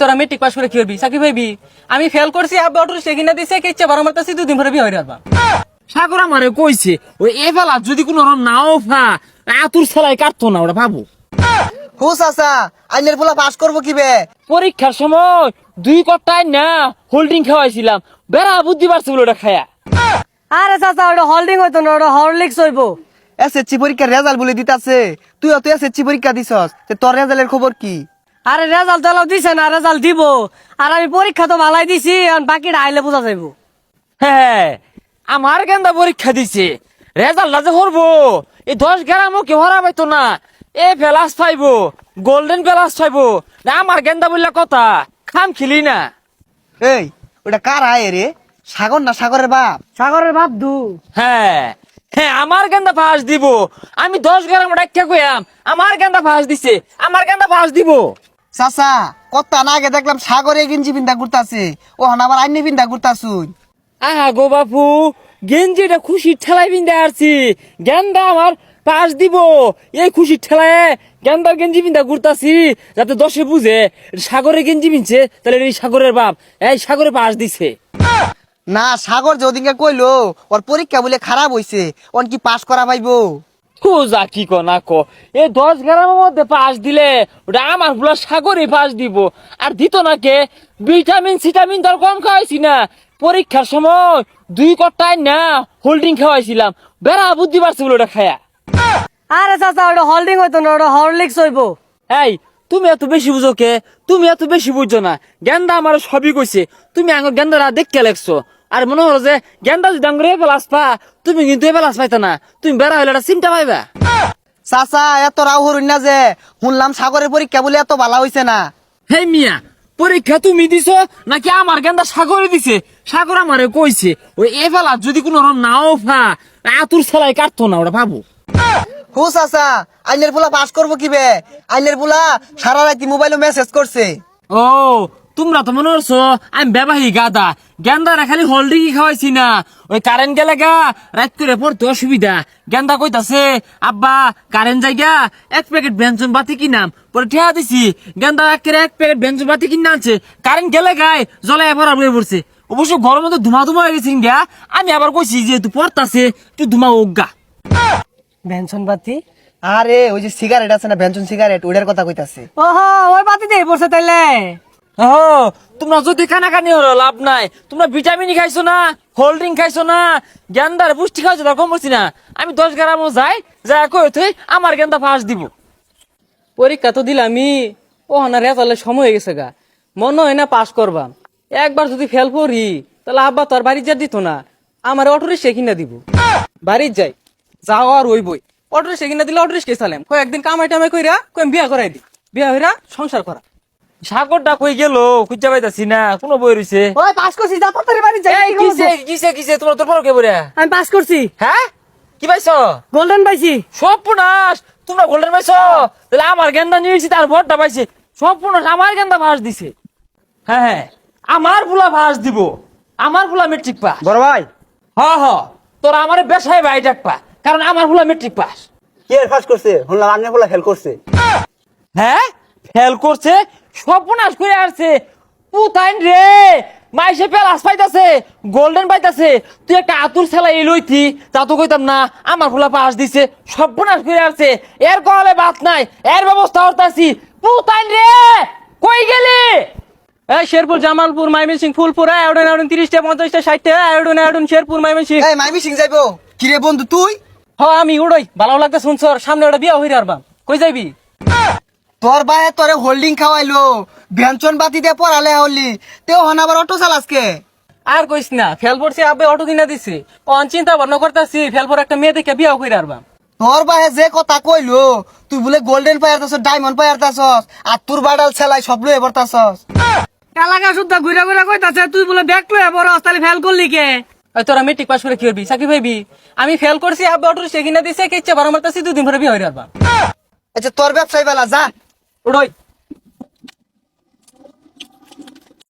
তোরা matric pass করে কি করবি? চাকরি পাইবি? আমি ফেল করছি আব্বা অটো সে কিনা দিছে কে ইচ্ছা বারো মারতাছি দুদিন পরে বিয়ে হয়ে যাবা। সাগর আমারে কইছে ওই এবেলা যদি কোনো রকম নাও ফা আতুর সেলাই কাটতো না ওটা ভাবো। হু চাচা আইনের পোলা পাস করব কি বে? পরীক্ষার সময় দুই কটায় না হোল্ডিং খাওয়াইছিলাম। বেড়া বুদ্ধি পারছে বলে ওটা খায়া। আরে চাচা ওটা হোল্ডিং হইতো না ওটা হরলিক্স হইব। এসএসসি পরীক্ষার রেজাল্ট বলে দিতাছে। তুই তো এসএসসি পরীক্ষা দিছস তে তোর রেজাল্টের খবর কি? আরে রেজাল্ট তো দিছে না রেজাল্ট দিব। আর আমি পরীক্ষা তো ভালাই দিছি আর বাকিটা আইলে বোঝা যাইব। হ্যাঁ আমার গেন্দা পরীক্ষা দিছে? রেজাল্ট যে করব এই দশ গ্রামও কেউ হরা পাইতো না? এ প্লাস পাইবো গোল্ডেন প্লাস পাইবো না আমার গেন্দা বললে কথা? খাম খেলি না। এই ওটা কার আয় রে? সাগর না সাগরের বাপ? সাগরের ভাব দু। হ্যাঁ হ্যাঁ আমার গেন্দা ফাঁস দিব। আমি দশ গ্রাম ডাক্কা কইয়াম আমার গেন্দা ফাঁস দিছে আমার গেন্দা ফাঁস দিব? চাচা কত না আগে দেখলাম সাগরে গেঞ্জি বিন্দা ঘুরতাছে ও হান আবার আইনি বিন্দা ঘুরতাছুন আহা গো বাপু গেঞ্জিটা খুশির ঠেলায় বিন্দে আসছি গেন্দা আমার পাস দিব। এই খুশির ঠেলায় গেন্দার গেঞ্জি বিন্দা ঘুরতাছি যাতে দশে বুঝে এটা সাগরের গেঞ্জি বিনছে তাহলে এই সাগরের বাপ। এই সাগরে পাশ দিছে। না সাগর যে ওদিনকে কইলো ওর পরীক্ষা বলে খারাপ হইছে ওন কি পাস করা পাইবো? ও যা কি ক না ক। এই দশ গ্রামের মধ্যে পাস দিলে ওটা আমার পুরো সাগরে পাস দিব। আর দিত না কে? ভিটামিন সিটামিন তোর কম খাওয়াইছি না। পরীক্ষার সময় দুই কটায় না হোল্ডিং খাওয়াইছিলাম। বেড়া বুদ্ধি পারছে বলে ওটা খায়া। আরে চাচা ওটা হোল্ডিং হইতো না ওটা হরলিক্স হইব। এই তুমি এত বেশি বুঝো কে? তুমি এত বেশি বুঝছ না। গেন্দা আমার সবই কইছে। তুমি আঙ্গ গেন্দারা দেখতে লাগছো আর মনে হলো যে গেন্দা যদি আঙ্গুরে পেলাস পা তুমি কিন্তু পেলাস পাইতা না। তুমি বেড়া হইলে চিন্তা পাইবা। চাচা এত রাও হরুন না যে শুনলাম সাগরের পরীক্ষা বলে এত ভালো হইছে না। হে মিয়া পরীক্ষা তুমি দিছো নাকি আমার গেন্দা সাগরে দিছে? সাগর আমারে কইছে ওই এ পেলা যদি কোনো রকম নাও ফা আতুর সেলাই কাটতো না ওটা ভাবো। হু চাচা আইনের পোলা পাস করব কি বে আইনের পোলা সারা রাতি মোবাইলে মেসেজ করছে। ও তোমরা তো মনে করছ আমি ব্যবহারী গাদা গেন্দারা খালি হোল্ডিং খাওয়াইছি না। ওই কারেন্ট গেলে গা রাত করে পড়তে অসুবিধা। গেন্দা কইতাছে আব্বা কারেন্ট জায়গা এক প্যাকেট ব্যঞ্জন বাতি কিনাম। পরে ঠেয়া দিছি গেন্দা একের এক প্যাকেট ব্যঞ্জন বাতি কিনা আনছে। কারেন্ট গেলে গায়ে জলে এবার বয়ে পড়ছে। অবশ্য ঘরের মধ্যে ধুমা ধুমা হয়ে গেছে গা। আমি আবার কইছি যে তুই পড়তাছে তুই ধুমা ওগা বেনসন বাতি? আরে ওই যে সিগারেট আছে না ব্যঞ্জন সিগারেট ওইটার কথা কইতাছে। ওহো ওই বাতি দিয়ে পড়ছে তাইলে? তোমরা যদি কানাকানি হলো, লাভ নাই। তোমরা ভিটামিন খাইছো না হোল্ডিং খাইছো না গেন্দার পুষ্টি খাইছো তা কম বলছি না। আমি দশ গ্রামও যাই, যা কই তুই আমার গেন্দা ফাঁস দিব। পরীক্ষা তো দিলামই ও হানা রেজাল্টের সময় হয়ে গেছে গা। মনে হয় না পাস করবাম একবার যদি ফেল করি, তাহলে আব্বা তোর বাড়ি যা দিত না, আমার অটো রিক্সা কিনা দিব। বাড়ির যাই, যাও আর ওই বই অটো রিক্সা কিনা দিলে অটো রিক্সা চালাম। কয় একদিন কামাই টামাই কইরা কই বিয়া করাই দি। বিয়া হইরা সংসার করা। সাগরটা কই গেল? খুঁজা পাইতাছি না কোনো বই রইছে। ওই পাস করছি যা তাড়াতাড়ি বাড়ি যাই এই কিসে কিসে কিসে? তোমার তোর পর কে বলে আমি পাস করছি। হ্যাঁ? কি পাইছো? গোল্ডেন পাইছি। সব পুনাস তোমরা গোল্ডেন পাইছো? তাহলে আমার গেন্দা নিয়েছি তার ভরটা পাইছে। সব পুনাস আমার গেন্দা ফাঁস দিছে। হ্যাঁ হ্যাঁ। আমার বুলা ফাঁস দিব। আমার বুলা মেট্রিক পাস বড় ভাই। হ হ। তোর আমার বেসায় ভাই ডাকপা কারণ আমার বুলা মেট্রিক পাস কি ফার্স্ট করছে? শুনলাম আইনের পোলা ফেল করছে। হ্যাঁ? ফেল করছে? সর্বনাশ করে আসছে। পুতাইন রে মাইসে পেলাস পাইতাছে গোল্ডেন পাইতাছে। তুই একটা আতুর ছেলা এই লইতি তা তো কইতাম না আমার ফুলা পাস দিছে সর্বনাশ করে আসছে। এর কলে বাত নাই এর ব্যবস্থা করতাছি। পুতাইন রে কই গেলি? এই শেরপুর জামালপুর মাইমিন সিং ফুলপুর আয়োডন আয়োডন তিরিশটা পঞ্চাশটা ষাটটা আয়োডন আয়োডন শেরপুর মাইমিন সিং এই মাইমি সিং যাইবো কিরে বন্ধু তুই? হ আমি উড়ই ভালো লাগতে শুনছর সামনে ওটা বিয়া হইরে আরবাম কই যাইবি? তোর বাহে তোরে হোল্ডিং খাওয়াইলো। ব্যঞ্জন বাতি দিয়ে পড়ালে হলি। তেও হন আবার অটো চালাসকে আর কইস না ফেল পড়ছি আবে অটো কিনা দিছি। অন চিন্তা ভাবনা করতেছি ফেল পর একটা মেয়ে দেখে বিয়া হইরে আরবাম তোর বাহে যে কথা কইলো তুই বলে গোল্ডেন পায়ার তাছস ডায়মন্ড পায়ার তাছস আর তোর বাডাল ছেলাই সব লয়ে পড়তাছস এলাকা শুদ্ধা ঘুরে ঘুরে কইতাছে তুই বলে ব্যাগ লয়ে বড় তাহলে ফেল করলি কে? ওই তোরা মেট্রিক পাস করে কি করবি? চাকরি পাইবি? আমি ফেল করছি আব্বা অটো সে কিনা দিছে কে ইচ্ছা বারো মারতাছি দুদিন পরে বিয়া হইরে আরবাম আচ্ছা তোর ব্যবসায়ী বেলা যা। উড়ই